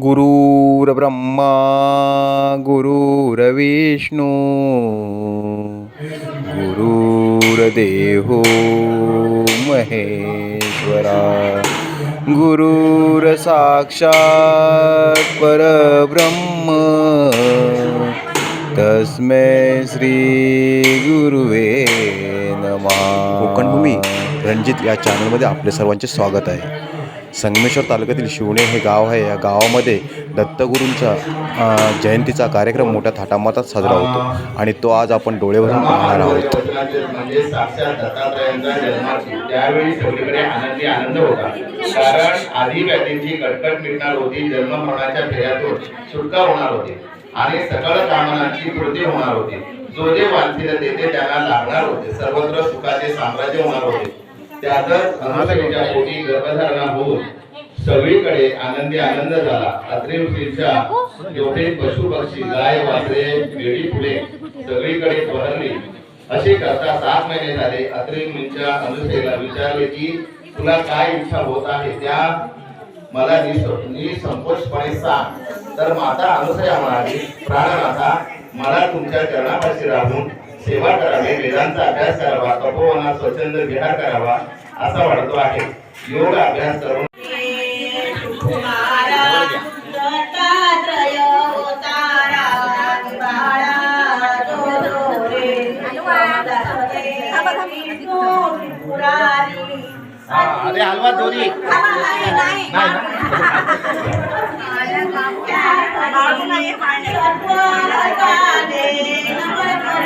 गुरुर्ब्रह्मा गुरुर्विष्णू गुरुर्देहो महेश्वरा गुरुर्साक्षात् परब्रह्म तस्मै श्री गुरुवे नमः। कोकणभूमी रणजित या चॅनलमध्ये आपले सर्वांचे स्वागत आहे. संगमेश्वर तालुक्यातील शिवणे हे गाव आहे. या गावामध्ये दत्तगुरूंचा जयंतीचा कार्यक्रम मोठ्या थाटामातात साजरा होतो आणि तो आज आपण डोळेवरून पाहणार आहोत. त्यावेळी आनंद होता. कारण आधी व्याधींची कटकट होती जन्म मरणाच्या फेऱ्यातून सुटका होणार होती आणि सकळ कामनांची पूर्ती होणार होती. जो जे वांछित ते त्यांना लागणार होते. सर्वत्र सुखाचे साम्राज्य होणार होते. त्यातच अनुसरीच्या पोटी गर्भधारणा होऊन सगळीकडे आनंदी आनंद झाला. अत्रे ऋषींच्या जोडे पशु पक्षी गाय वासरे वेळी फुले सगळीकडे बहरली. असे करता सात महिने झाले. अत्रे मुलींच्या अनुसरीला विचारले की तुला काय इच्छा होत आहे? त्या मला निस- निसंकोचपणे सांग. तर माता अनुसया म्हणाली प्राणनाथा मला तुमच्या चरणापाशी राहून सेवा करावी वेदांचा अभ्यास करावा तपोवनात स्वच्छंद विहार करावा असा वाटतो आहे. योग अभ्यास करून अरे हलवा दोरी. अनुश्रेच्या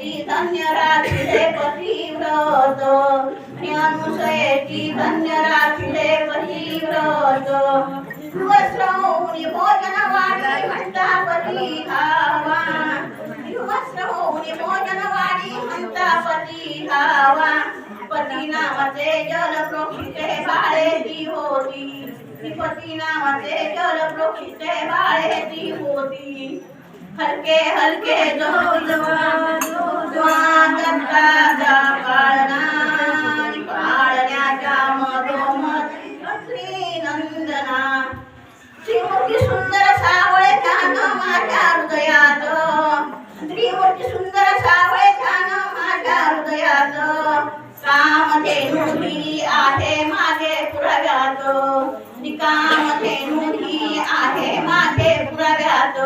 ती धन्य राखिले पतिव्रत। आणि अनुसये ती धन्य राखिले पतिव्रत युवस्रौनि भोजनवाणी जल प्रोक्षिते बाळे जल प्रोक्षिते बाळे होती हलके हलके जो जवा जो जवा दत्ताचा पाळणा पाळण्याच्या मधोमध श्री नंदना श्रीमूर्ती सुंदर सावळे ध्यान माझ्या हृदयात श्रीमूर्ती सुंदर सावळे ध्यान माझ्या हृदयात कामधेनु ही आहे माझे पुराव्यात कामधेनु ही आहे माझे पुराव्यात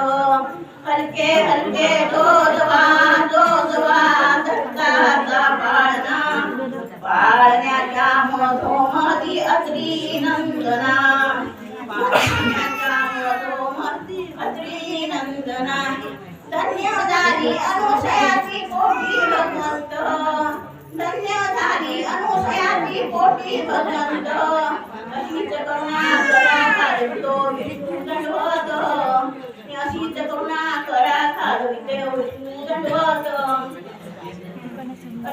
हलके हलके दो जवान दत्ताचा पाळणा. पाळण्याच्या मधोमधी अत्री नंदना. पाळण्याच्या मधोमधी अत्री नंदना. धन्य झाली अनुसयाची पोटी भगवंत धन्य झाली अनुसयाची पोटी भगवंत अशीच करुणा करा काढतो.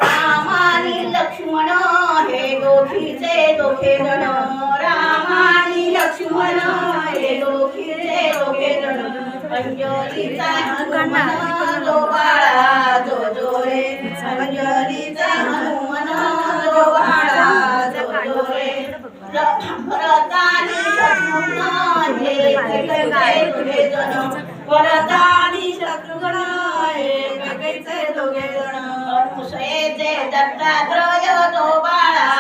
रामानी लक्ष्मण हे दोघीचे दोघे जण. रामानी लक्ष्मण हे दोघीचे दोघे जण. अंजलीचा हनुमान जो बाळा जो जो रे अंजलीचा हनुमान जो बाळा जो जो रे भरतानी लक्ष्मण हे दोघे जण. भरतानी शत्रुघ्न अनुसयेचे दत्तात्रय तो बाळा.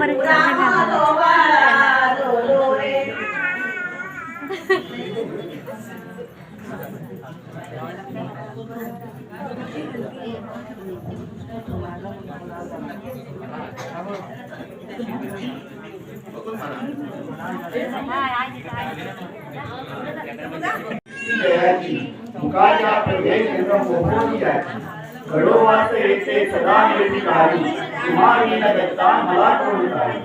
रेणुकेचे परशुराम जो बाळा जो जो रे जयाची मुखाच्या प्रभे चंद्र येते सदा निर्विकारी तुम्हाला न दत्ता मला कोणताही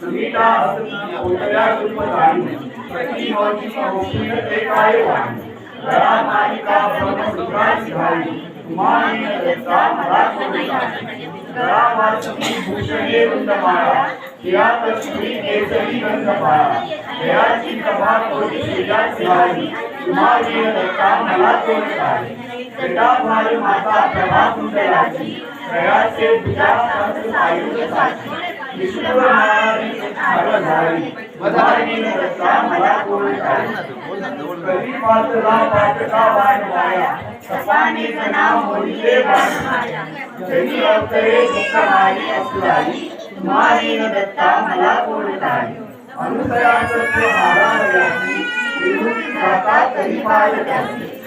सुनीता हसती कोटऱ्या कुटुंबानी प्रतिमोची महोत्सव ते काय वाणी घरात नाही का मालिका सुखाची घाई तुम्हाला न दत्ता मला कोणताही गळा वासनी भूषणे वृंदमाळा या तस्वी केसरी गंधमाळा जयाची सभा कोटी श्रीजाची घाली तुम्हाला न दत्ता मला कोणताही जटा भारी माता प्रभा कुंडलाची प्रयासे तुझ्या संत आयुष्य साची विष्णुवर मारी झालं झाली मधारी न दत्ता मला कोणताही पातला पातका वाण वाया वाण माया अवतरे तुम्हारी दत्ता मला महाराजाची विभूती जाता तरी पाय त्याची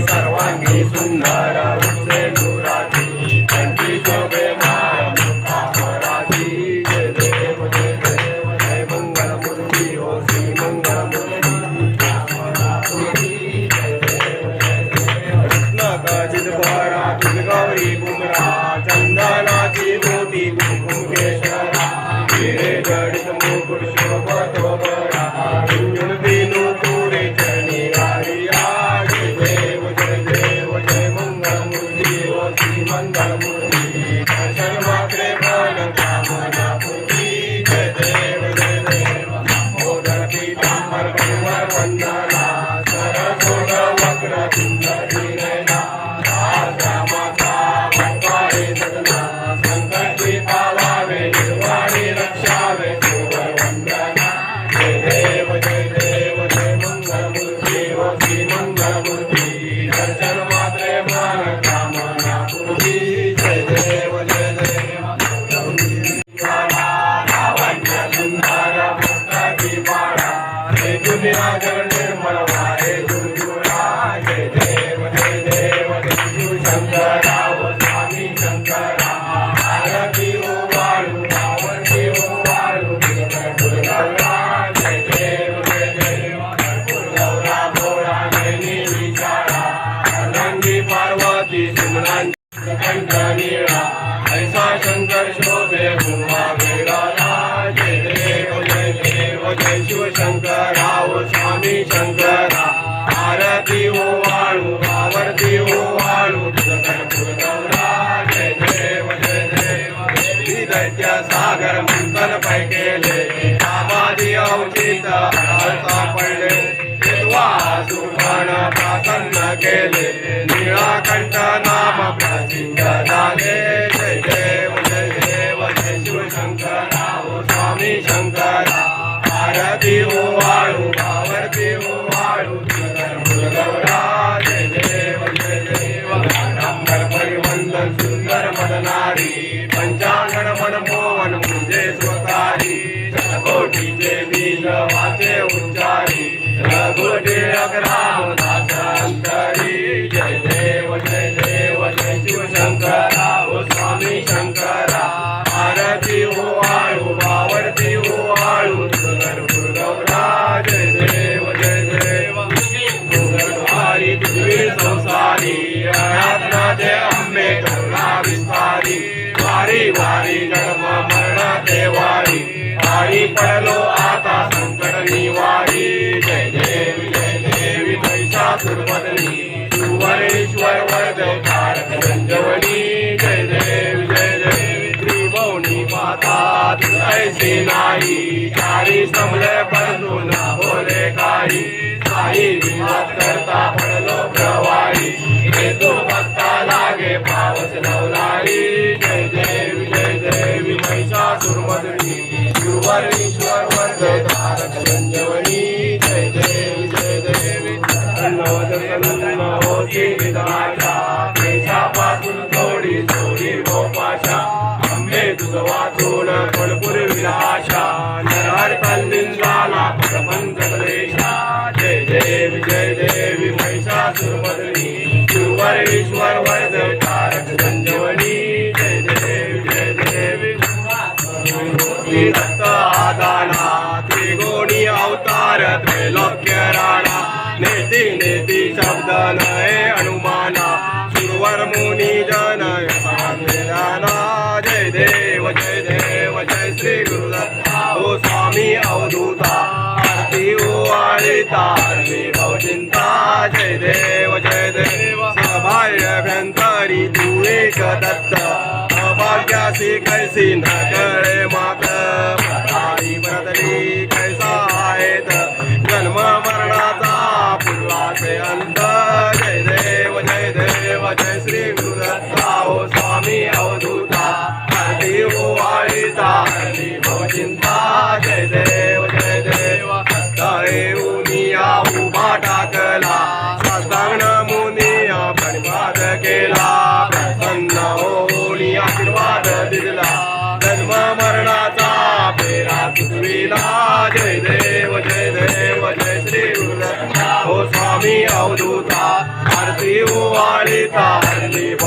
सर्वांगी सुंदर उच्चेंदुराची त्यांची शोभे que querer. माता तू ऐसी नाही. काही समले परंतु ना बोले काही. काही विवाद करता पडलो प्रवाही. हे तो भक्ता लागे पावस नवलाई जय देवी जय देवी महिषासुरमर्दिनी सुवरेश्वर वर्ग तारक संजवनी. जय देवी जय देवी. नवदन नवोची होती देशापासून आंबे तुझ वाचून फळपूर विलाशा नरहर तल्लीन प्रपंच क्लेशा जय देव जय देवी महिषासुरमर्दिनी सुवरेश्वर वरद तारक संजवनी. जय देव जय देवी दत्त आदाना त्रिगोणी अवतार त्रैलोक्य राणा. नेती नेती शब्द नये अनुमाना. सुरवर मुनी जन जय देव जय देव सभाभ्यंतरी तू एक दत्त अभाग्यासी कैसी न कळे मात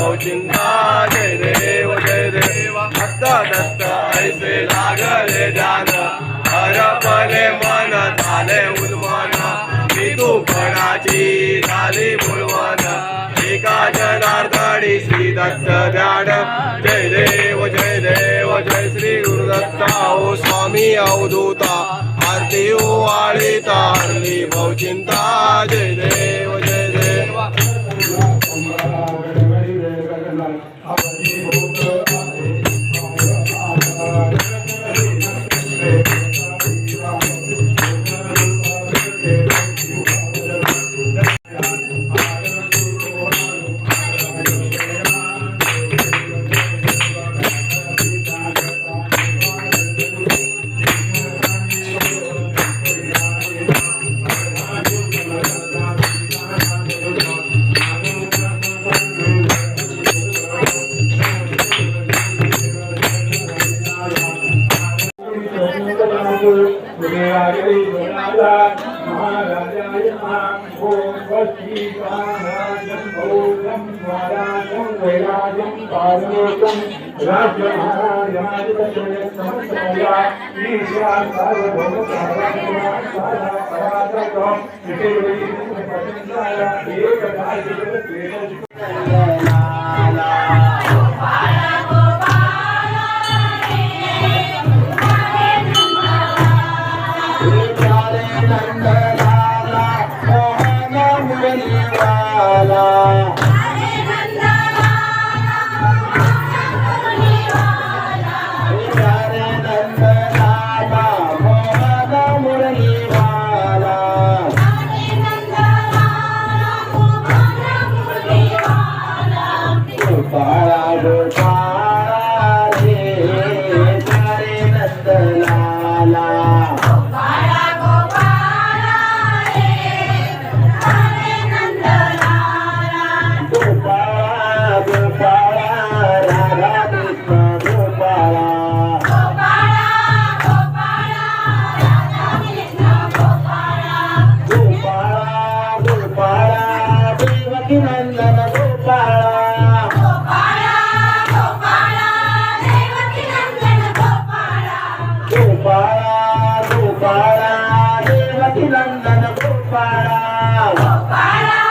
हरली भाऊचिंता जय देव जय देव भक्त दत्त ऐसे लागले ध्यान हरपले मन झाले उन्मान मी तू फळाची झाली मुळवण एका जनार्दनी श्री दत्त ध्यान जय देव जय देव जय श्री गुरुदत्ता ओ स्वामी अवधूता आरती ओ आळीता हरली भाऊचिंता जय देव जय देव 好。गोपाळ गोपाळा गोपाळा देवकी नंदन गोपाळा.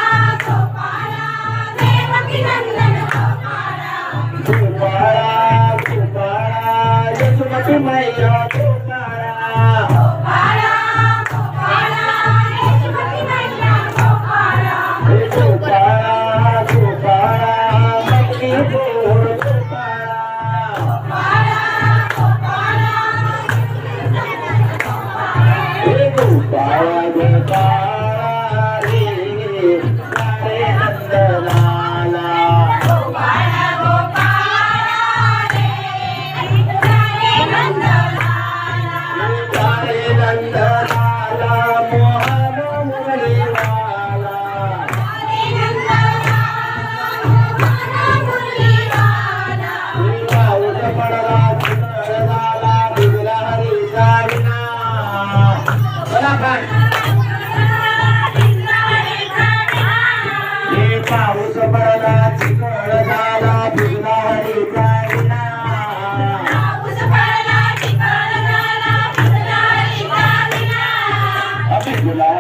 भिजला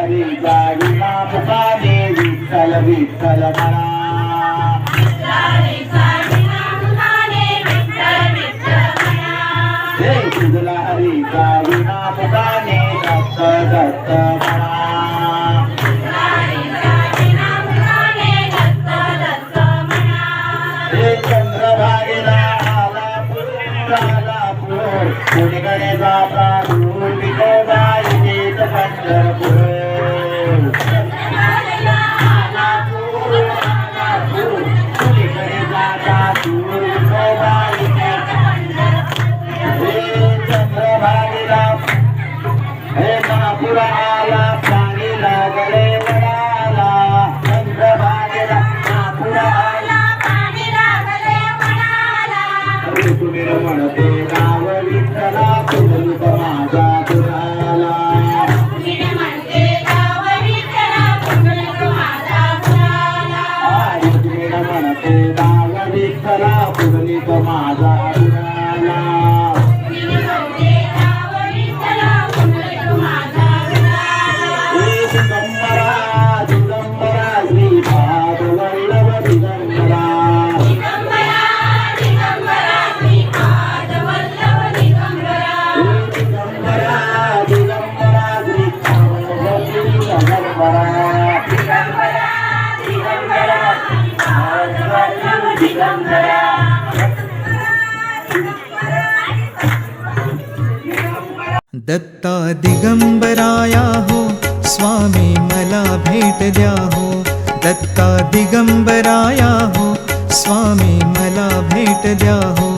जागी मा मुकाने विठ्ठल विठ्ठल म्हणा. हे भिजला हरीचा विना मुकाने दत्त दत्त म्हणा. हे चंद्रभागेला आला पूर आला पूर कुणीकडे जाता Yeah. दत्ता दिगंबराया हो स्वामी मला भेट द्या हो. दत्ता दिगंबराया हो स्वामी मला भेट द्या हो.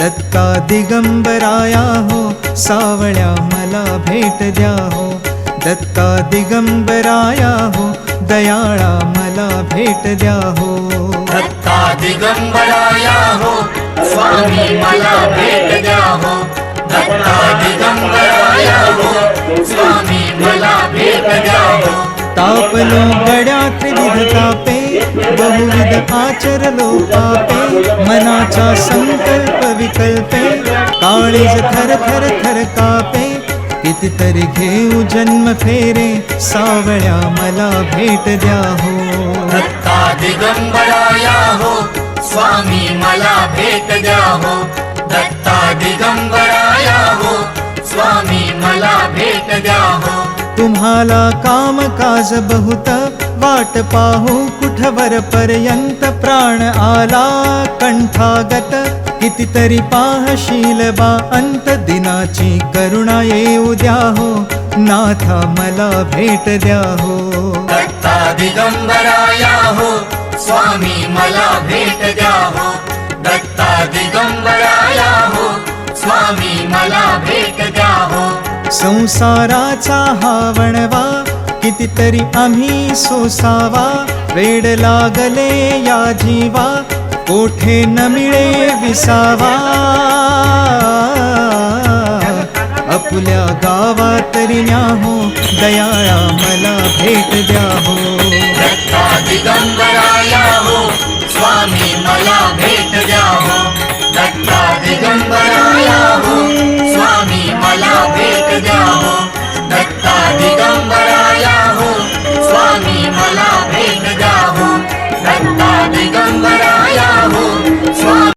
दत्ता दिगंबराया हो सावळ्या मला भेट द्या हो. दत्ता दिगंबराया हो दयाळा मला भेट द्या हो. दत्ता दिगंबराया हो स्वामी मला भेट द्या हो. तापलो गड्या त्रिविध तापे बहुविध आचरलो पापे मनाचा संकल्प विकल्पे काळीज थर थर थर कापे कितीतरी घेऊ जन्म फेरे सावळ्या मला भेट द्या हो. दत्ता दिगंबराया हो स्वामी मला भेट द्या हो. दत्ता दिगंबराया हो. स्वामी मला भेट द्या हो. तुम्हाला काम काज बहुत वाट पाहू कुठवर पर्यंत प्राण आला कंठागत. कितीतरी पाहशील बा अंत दिनाची करुणा येऊ द्या हो. नाथा मला भेट द्या हो. दत्ता दिगंबराया हो. स्वामी मला भेट द्या हो. दत्ता दिगंबराया हो. स्वामी मला भेट द्या हो संसाराचा हा वणवा कितीतरी आम्ही सोसावा. वेड लागले या जीवा कोठे न मिळे विसावा. अपुल्या गावा तरी न्याहो दयाळा मला भेट द्या हो दिगंबराया हो स्वामी मला भेट द्या हो घटला दिगंबरा या स्वामी मला भेट द्या हो दत्ता दिगंबरा या हो